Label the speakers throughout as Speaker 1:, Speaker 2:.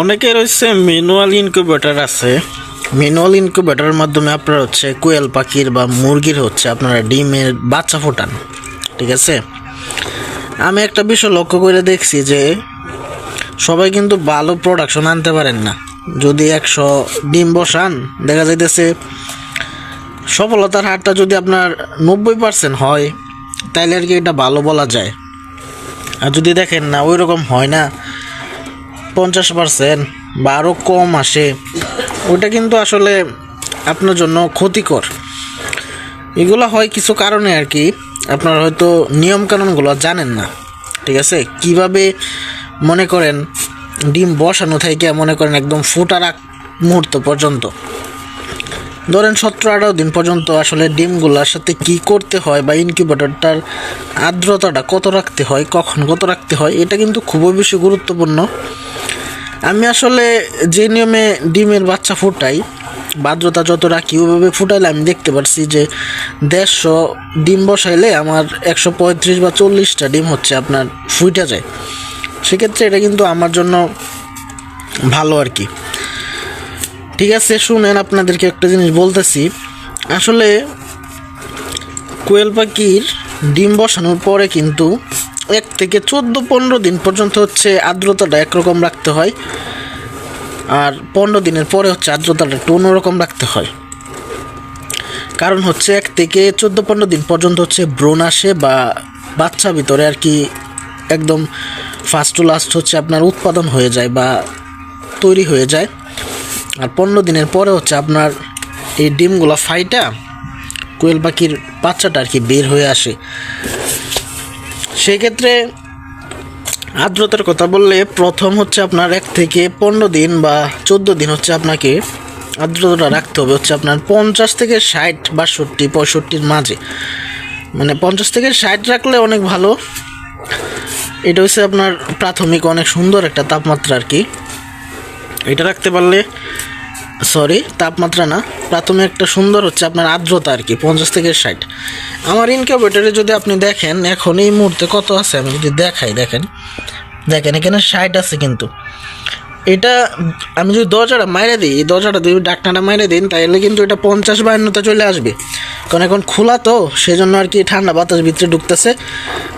Speaker 1: অনেকের হচ্ছে manual incubator আছে। ম্যানুয়াল ইনকিউবেটরের মাধ্যমে আপনার হচ্ছে কোয়েল পাখির বা মুরগির হচ্ছে আপনারা ডিমের বাচ্চা ফোটান, ঠিক আছে? আমি একটা বিষয় লক্ষ্য করে দেখছি যে সবাই কিন্তু ভালো প্রোডাকশন আনতে পারেন না। যদি একশো ডিম বসান, দেখা যাইতেছে সফলতার হারটা যদি আপনার নব্বই পার্সেন্ট হয়, তাইলে আর কি এটা ভালো বলা যায়। আর যদি দেখেন না ওই রকম হয় না পঞ্চাশ পার্সেন্ট বা আরও কম আসে ওটা কিন্তু আসলে আপনার জন্য ক্ষতিকর। এগুলো হয় কিছু কারণে আর কি, আপনার হয়তো নিয়মকানুনগুলো জানেন না, ঠিক আছে? কীভাবে মনে করেন ডিম বসানো থেকে মনে করেন একদম ফুটার আগ মুহূর্ত পর্যন্ত। ধরেন সতেরো আঠারো দিন পর্যন্ত আসলে ডিমগুলোর সাথে কি করতে হয় বা ইনকিউবেটরটার আর্দ্রতাটা কত রাখতে হয়, কখন কত রাখতে হয়, এটা কিন্তু খুবই বেশি গুরুত্বপূর্ণ। আমি আসলে যে নিয়মে ডিমের বাচ্চা ফুটাই বাদ্রতা যত রাখি ওইভাবে ফুটাইলে আমি দেখতে পারছি যে দেড়শো ডিম বসাইলে আমার একশো পঁয়ত্রিশ বা চল্লিশটা ডিম হচ্ছে আপনার ফুইটা যায়। সেক্ষেত্রে এটা কিন্তু আমার জন্য ভালো আর কি। ঠিক আছে, শুনেন, আপনাদেরকে একটা জিনিস বলতেছি। আসলে কোয়েল পাখির ডিম বসানোর পরে কিন্তু এক থেকে চোদ্দ পনেরো দিন পর্যন্ত হচ্ছে আর্দ্রতাটা একরকম রাখতে হয়। আর পনেরো দিনের পরে হচ্ছে আর্দ্রতাটা একটু অন্যরকম রাখতে হয়। কারণ হচ্ছে এক থেকে চোদ্দ পনেরো দিন পর্যন্ত হচ্ছে ব্রণ আসে বা বাচ্চা ভিতরে আর কি একদম ফার্স্ট টু লাস্ট হচ্ছে আপনার উৎপাদন হয়ে যায় বা তৈরি হয়ে যায়। আর পনেরো দিনের পরে হচ্ছে আপনার এই ডিমগুলো ফাইটা কোয়েল পাখির বাচ্চাটা আর কি বের হয়ে আসে। সেক্ষেত্রে আর্দ্রতার কথা বললে প্রথম হচ্ছে আপনার এক থেকে পনেরো দিন বা চোদ্দ দিন হচ্ছে আপনাকে আর্দ্রতাটা রাখতে হবে হচ্ছে আপনার পঞ্চাশ থেকে ষাট বাষট্টি পঁয়ষট্টির মাঝে। মানে পঞ্চাশ থেকে ষাট রাখলে অনেক ভালো। এটা হচ্ছে আপনার প্রাথমিক অনেক সুন্দর একটা তাপমাত্রা আর কি। এটা রাখতে পারলে সরি তাপমাত্রা না, প্রাথমিক একটা সুন্দর হচ্ছে আপনার আর্দ্রতা আর কি, পঞ্চাশ থেকে ষাট। আমার ইনকিউবেটরে যদি আপনি দেখেন, এখন এই মুহূর্তে কত আছে? আমি যদি দেখাই, দেখেন। দেখেন, এখানে ষাট আছে কিন্তু। এটা, আমি যদি দরজাটা মাইরে দিই, এই দরজাটা যদি ডাকনাটা মাইরে দিন তাহলে কিন্তু এটা পঞ্চাশ বায়ান্নতে চলে আসবে। কারণ এখন খোলা তো সেই জন্য আর কি ঠান্ডা বাতাস ভিতরে ঢুকতেছে।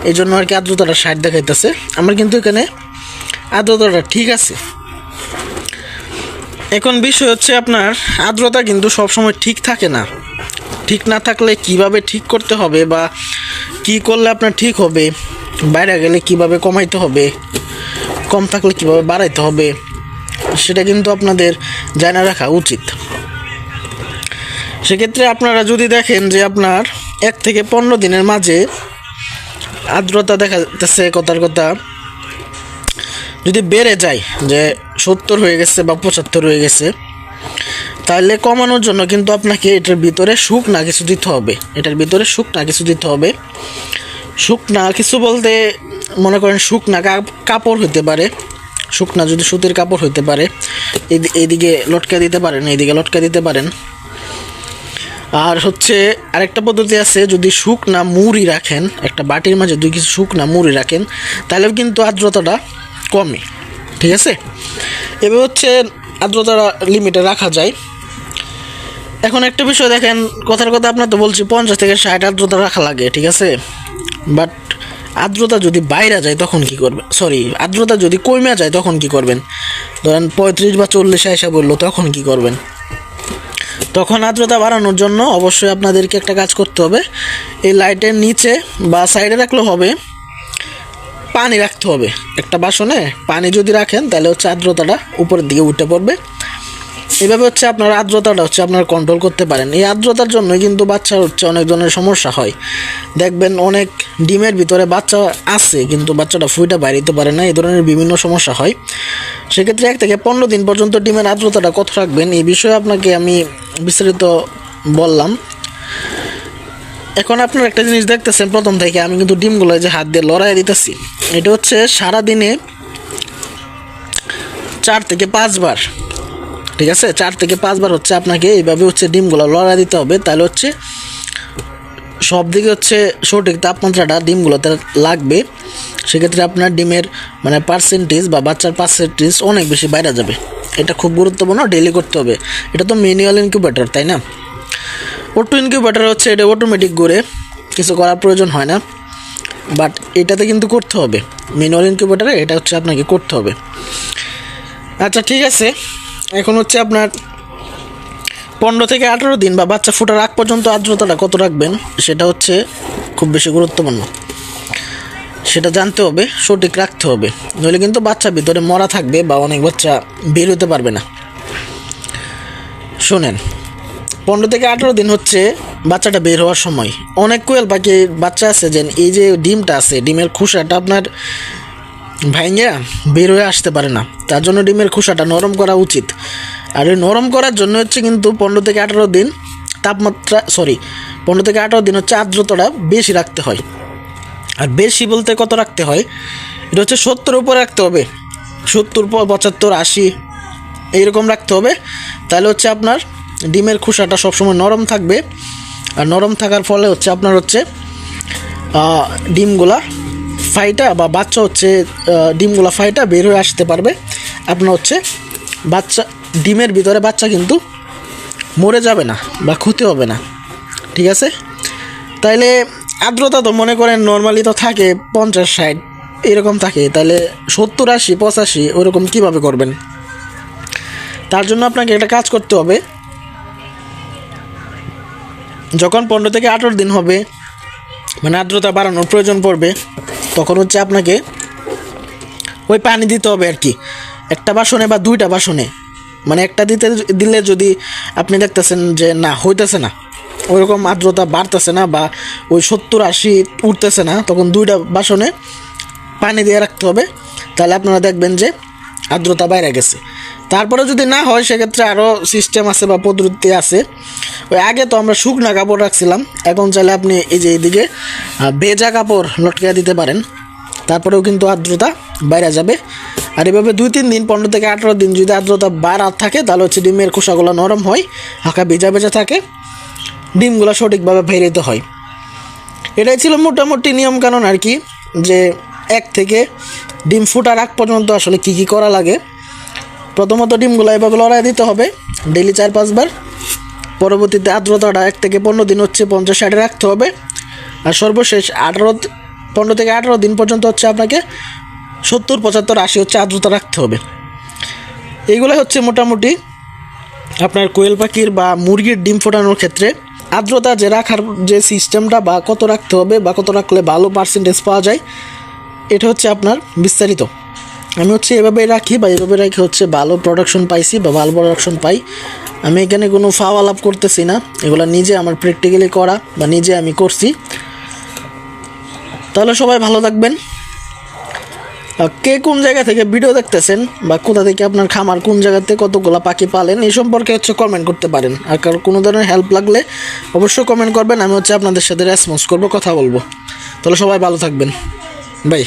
Speaker 1: এই জন্য আর কি আর্দ্রতাটা ষাট দেখাইতেছে। আমার কিন্তু এখানে আর্দ্রতাটা ঠিক আছে। এখন বিষয় হচ্ছে আপনার আর্দ্রতা কিন্তু সবসময় ঠিক থাকে না। ঠিক না থাকলে কীভাবে ঠিক করতে হবে বা কি করলে আপনার ঠিক হবে, বাইরে গেলে কীভাবে কমাইতে হবে, কম থাকলে কীভাবে বাড়াইতে হবে, সেটা কিন্তু আপনাদের জানা রাখা উচিত। সেক্ষেত্রে আপনারা যদি দেখেন যে আপনার এক থেকে পনেরো দিনের মাঝে আর্দ্রতা দেখা যাচ্ছে কথার কথা যদি বেড়ে যায় যে সত্তর হয়ে গেছে বা পঁচাত্তর হয়ে গেছে, তাহলে কমানোর জন্য কিন্তু আপনাকে এটার ভিতরে শুকনা কিছু দিতে হবে। এটার ভিতরে শুকনা কিছু দিতে হবে। শুকনা কিছু বলতে মনে করেন শুকনা কাপ- কাপড় হইতে পারে। শুকনা যদি সুতির কাপড় হইতে পারে। এইদিকে লটকা দিতে পারেন এইদিকে লটকা দিতে পারেন। আর হচ্ছে আরেকটা পদ্ধতি আছে, যদি শুকনা মুড়ি রাখেন, একটা বাটির মাঝে দুই কিছু শুকনা মুড়ি রাখেন তাহলেও কিন্তু আর্দ্রতাটা কমে, ঠিক আছে? এবার হচ্ছে আর্দ্রতাটা লিমিটে রাখা যায়। এখন একটা বিষয় দেখেন, কথার কথা আপনার তো বলছি, পঞ্চাশ থেকে ষাট আর্দ্রতা রাখা লাগে, ঠিক আছে? বাট আর্দ্রতা যদি বাইরে যায়, তখন কি করবে? সরি আর্দ্রতা যদি কমে যায়, তখন কি করবেন? ধরেন পঁয়ত্রিশ বা চল্লিশে এসে বলল, তখন কি করবেন? তখন আর্দ্রতা বাড়ানোর জন্য অবশ্যই আপনাদেরকে একটা কাজ করতে হবে। এই লাইটের নিচে বা সাইডে রাখলেও হবে। পানি রাখতে হবে। একটা বাসনে পানি যদি রাখেন, তাহলে হচ্ছে আর্দ্রতাটা উপরের দিকে উঠে পড়বে। এভাবে হচ্ছে আপনার আর্দ্রতাটা হচ্ছে আপনার কন্ট্রোল করতে পারেন। এই আর্দ্রতার জন্য কিন্তু বাচ্চার হচ্ছে অনেক ধরনের সমস্যা হয়। দেখবেন অনেক ডিমের ভিতরে বাচ্চা আছে, কিন্তু বাচ্চাটা ফুইটা বাইরিতে পারে না, এই ধরনের বিভিন্ন সমস্যা হয়। সেক্ষেত্রে এক থেকে পনেরো দিন পর্যন্ত ডিমের আর্দ্রতাটা কত রাখবেন, এই বিষয়ে আপনাকে আমি বিস্তারিত বললাম। এখন আপনার একটা জিনিস দেখতেছেন প্রথম থেকে, আমি কিন্তু ডিমগুলো যে হাত দিয়ে লড়াই দিতেছি। এটা হচ্ছে সারাদিনে চার থেকে পাঁচবার, ঠিক আছে? চার থেকে পাঁচবার হচ্ছে আপনাকে এইভাবে হচ্ছে ডিমগুলো লড়াই দিতে হবে। তাহলে হচ্ছে সব দিকে হচ্ছে সঠিক তাপমাত্রাটা ডিমগুলোতে লাগবে। সেক্ষেত্রে আপনার ডিমের মানে পার্সেন্টেজ বা বাচ্চার পার্সেন্টেজ অনেক বেশি বাইরে যাবে। এটা খুব গুরুত্বপূর্ণ ডেলি করতে হবে। এটা তো ম্যানুয়াল ইনকিউবেটর তাই না? অটো ইনকিউবেটর হচ্ছে এটা অটোমেটিক করে কিছু করার প্রয়োজন হয় না। বাট এটাতে কিন্তু করতে হবে। ম্যানুয়াল ইনকিউবেটারে এটা হচ্ছে আপনাকে করতে হবে। আচ্ছা ঠিক আছে। এখন হচ্ছে আপনার পনেরো থেকে আঠেরো দিন বা বাচ্চা ফোটার আগ পর্যন্ত আর্দ্রতাটা কত রাখবেন, সেটা হচ্ছে খুব বেশি গুরুত্বপূর্ণ। সেটা জানতে হবে, সঠিক রাখতে হবে। নইলে কিন্তু বাচ্চা ভিতরে মরা থাকবে বা অনেক বাচ্চা বের হতে পারবে না। শোনেন পনেরো থেকে আঠেরো দিন হচ্ছে বাচ্চাটা বের হওয়ার সময়। অনেক কোয়েল পাখি বাচ্চা আছে যে এই যে ডিমটা আছে, ডিমের খোসাটা আপনার ভাইঙ্গা বের হয়ে আসতে পারে না। তার জন্য ডিমের খোসাটা নরম করা উচিত। আর এই নরম করার জন্য হচ্ছে কিন্তু পনেরো থেকে আঠেরো দিন তাপমাত্রা সরি পনেরো থেকে আঠেরো দিন হচ্ছে আর্দ্রতাটা বেশি রাখতে হয়। আর বেশি বলতে কত রাখতে হয়? এটা হচ্ছে সত্তর উপরে রাখতে হবে। সত্তর পঁচাত্তর, আশি, এইরকম রাখতে হবে। তাহলে হচ্ছে আপনার ডিমের খোসাটা সবসময় নরম থাকবে। আর নরম থাকার ফলে হচ্ছে আপনার হচ্ছে ডিমগুলা ফাইটা বা বাচ্চা হচ্ছে ডিমগুলা ফাইটা বের হয়ে আসতে পারবে। আপনার হচ্ছে বাচ্চা, ডিমের ভিতরে বাচ্চা কিন্তু মরে যাবে না বা ক্ষতি হবে না। ঠিক আছে? তাইলে আর্দ্রতা তো মনে করেন নর্মালি তো থাকে পঞ্চাশ, ষাট, এরকম থাকে। তাহলে সত্তর, আশি, পঁচাশি, ওরকম কীভাবে করবেন? তার জন্য আপনাকে একটা কাজ করতে হবে। যখন পনেরো থেকে আঠেরো দিন হবে মানে আর্দ্রতা বাড়ানোর প্রয়োজন পড়বে, তখন হচ্ছে আপনাকে ওই পানি দিতে হবে আর কি। একটা বাসনে বা দুইটা বাসনে। মানে একটা দিতে দিলে যদি আপনি দেখতেছেন যে না, হইতেছে না, ওইরকম আর্দ্রতা বাড়তেছে না বা ওই সত্তর আশি উঠতেছে না, তখন দুইটা বাসনে পানি দিয়ে রাখতে হবে। তাহলে আপনারা দেখবেন যে আর্দ্রতা বাইরে গেছে। তারপরে যদি না হয়, সেক্ষেত্রে আরও সিস্টেম আছে বা পদ্ধতি আছে। ওই আগে তো আমরা শুকনা কাপড় রাখছিলাম, এখন চাইলে আপনি এই যে এইদিকে ভেজা কাপড় লটকে দিতে পারেন। তারপরেও কিন্তু আর্দ্রতা বাইরে যাবে। আর এভাবে দুই তিন দিন, পনেরো থেকে আঠেরো দিন যদি আর্দ্রতা বাড়া থাকে, তাহলে হচ্ছে ডিমের খোসাগুলো নরম হয় হাঁকা ভেজা ভেজা থাকে, ডিমগুলো সঠিকভাবে বেরোতে হয়। এটাই ছিল মোটামুটি নিয়মকানুন আর কি, যে এক থেকে ডিম ফুটার আগ পর্যন্ত আসলে কি কি করা লাগে। প্রথমত ডিমগুলো এভাবে লড়াই দিতে হবে। ডেলি চার, পাঁচবার। পরবর্তীতে আর্দ্রতাটা এক থেকে পনেরো দিন হচ্ছে পঞ্চাশ ষাটে রাখতে হবে। আর সর্বশেষ আঠারো, পনেরো থেকে আঠারো দিন পর্যন্ত হচ্ছে আপনাকে সত্তর, পঁচাত্তর, আশি হচ্ছে আর্দ্রতা রাখতে হবে। এইগুলো হচ্ছে মোটামুটি আপনার কোয়েল পাখির বা মুরগির ডিম ফোটানোর ক্ষেত্রে। আর্দ্রতা যে রাখার যে সিস্টেমটা বা কত রাখতে হবে বা কত রাখলে ভালো পার্সেন্টেজ পাওয়া যায়, এটা হচ্ছে আপনার বিস্তারিত। আমি হচ্ছে এভাবে রাখি বা এভাবে রাখি হচ্ছে ভালো প্রোডাকশন পাইছি বা ভালো প্রোডাকশন পাই। আমি এখানে কোনো ফাওয়া লাভ করতেছি না। এগুলো নিজে আমার প্র্যাকটিক্যালি করা বা নিজে আমি করছি। তাহলে সবাই ভালো থাকবেন। কে কোন জায়গা থেকে ভিডিও দেখতেছেন বা কোথা থেকে আপনার খামার, কোন জায়গাতে কতগুলো পাখি পালেন, এই সম্পর্কে হচ্ছে কমেন্ট করতে পারেন। আর কারও কোনো ধরনের হেল্প লাগলে অবশ্যই কমেন্ট করবেন। আমি হচ্ছে আপনাদের সাথে রেসপন্স করব, কথা বলব। তাহলে সবাই ভালো থাকবেন। বাই